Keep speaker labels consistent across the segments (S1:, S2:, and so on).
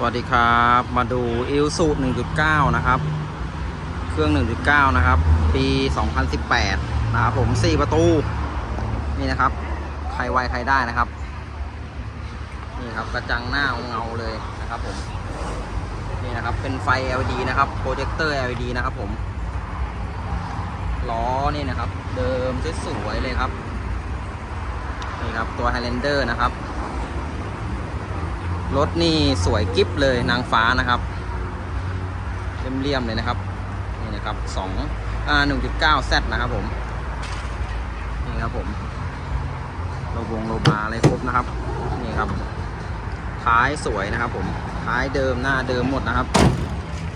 S1: สวัสดีครับ มาดูอิลสูต1.9 นะครับ เครื่อง 1.9 นะครับ ปี 2018 นะครับผม 4 ประตู นี่นะครับ ใครไวใครได้นะครับ นี่ครับกระจังหน้าเงาเลยนะครับผม นี่นะครับ เป็นไฟ LED นะครับโปรเจคเตอร์ LED นะครับผม ล้อนี่นะครับ เดิมสวยๆเลยครับ นี่ครับ ตัว Highlander นะครับ รถนี่สวยกิฟเลยนางฟ้านะครับเลี่ยมๆเลยนะครับนี่นะครับสองอ่าหนึ่งจุดเก้าแซนะครับผมนี่ครับผมโลบงโลบาอะไรครบนะครับนี่ครับท้ายสวยนะครับ ผมท้ายเดิมหน้าเดิมหมดนะครับ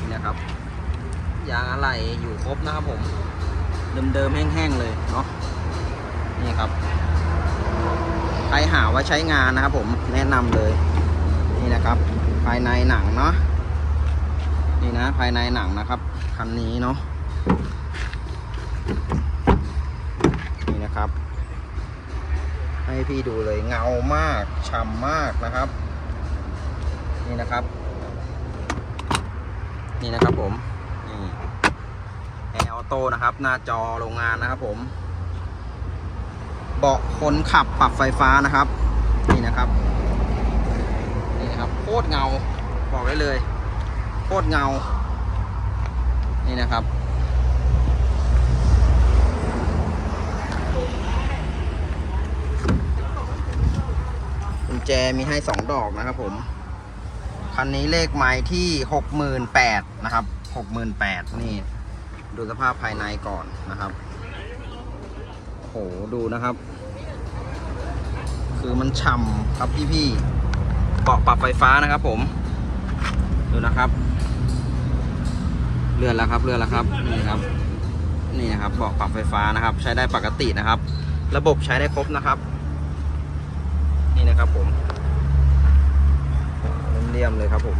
S1: นี่นะครับยางอะไรอยู่ครบนะครับผมเดิมๆแห้งๆเลยเนาะนี่ครับใครหาว่าใช้งานนะครับผมแนะนำเลย นี่นะครับ ภายในหนังเนาะนี่นะภายในหนังนะครับคันนี้เนาะนี่นะครับ ให้พี่ดูเลยเงามากฉ่ำมากนะครับ นี่นะครับ นี่นะครับผมนี่แอร์ออโต้นะครับ หน้าจอโรงงานนะครับผมเบาะคนขับปรับไฟฟ้านะครับ นี่นะครับ ตรเงาบอกได้เลยโคตรเงา นี่นะครับ กุญแจมีให้สองดอกนะครับผม คันนี้เลขไม้ที่หกหมื่นแปดนะครับหกหมื่นแปดนี่ ดูสภาพภายในก่อนนะครับโหดูนะครับ คือมันฉ่ำครับพี่พี่ๆ เบาะปรับไฟฟ้านะครับผม ดูนะครับ เลื่อนแล้วครับ เลื่อนแล้วครับ นี่ครับ นี่นะครับเบาะปรับไฟฟ้านะครับ ใช้ได้ปกตินะครับ ระบบใช้ได้ครบนะครับ นี่นะครับผมเรียมเลยครับผม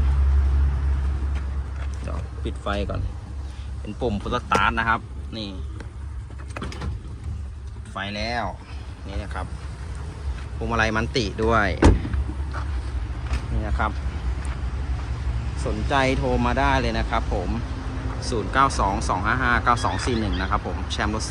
S1: เดี๋ยวปิดไฟก่อน เป็นปุ่มพุทสตาร์ทนะครับ นี่ ไฟแล้ว นี่นะครับพวงมาลัยมันติด้วย นะครับ สนใจโทรมาได้เลยนะครับผม 0922559241 นะครับผม แชมป์รถซิ